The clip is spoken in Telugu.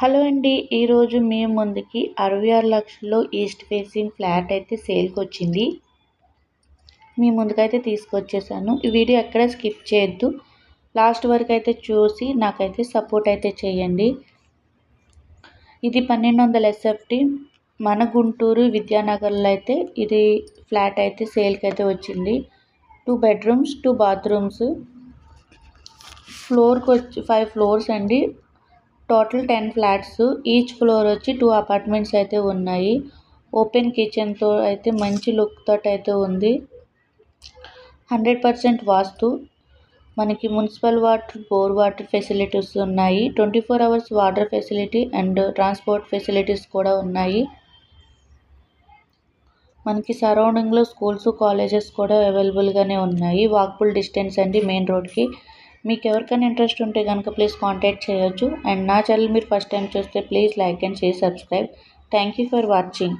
హలో అండి ఈరోజు మీ ముందుకి అరవై ఆరు లక్షల్లో ఈస్ట్ ఫేసింగ్ ఫ్లాట్ అయితే సేల్కి వచ్చింది. మీ ముందుకైతే తీసుకొచ్చేసాను. ఈ వీడియో ఎక్కడ స్కిప్ చేయొద్దు. లాస్ట్ వరకు అయితే చూసి నాకైతే సపోర్ట్ అయితే చేయండి. ఇది పన్నెండు వందల ఎస్ఎఫ్టీ. మన గుంటూరు విద్యానగర్లో అయితే ఇది ఫ్లాట్ అయితే సేల్కి అయితే వచ్చింది. Two bedrooms two bathrooms. ఫ్లోర్కి వచ్చి ఫైవ్ ఫ్లోర్స్ అండి. Total ten flats each floor వచ్చి టూ అపార్ట్మెంట్స్ అయితే ఉన్నాయి. ఓపెన్ కిచెన్తో అయితే మంచి లుక్ తోటి అయితే ఉంది. Hundred percent vastu. మనకి municipal water bore water facilities ఉన్నాయి. Twenty four hours water facility and transport facilities కూడా ఉన్నాయి. మనకి సరౌండింగ్లో స్కూల్స్ కాలేజెస్ కూడా అవైలబుల్గానే ఉన్నాయి. వాక్బుల్ డిస్టెన్స్ అండి మెయిన్ రోడ్కి. మీకు ఎవరికైనా ఇంట్రెస్ట్ ఉంటే కనుక ప్లీజ్ కాంటాక్ట్ చేయొచ్చు. అండ్ నా ఛానల్ మీరు ఫస్ట్ టైం చూస్తే please like and share subscribe. Thank you for watching.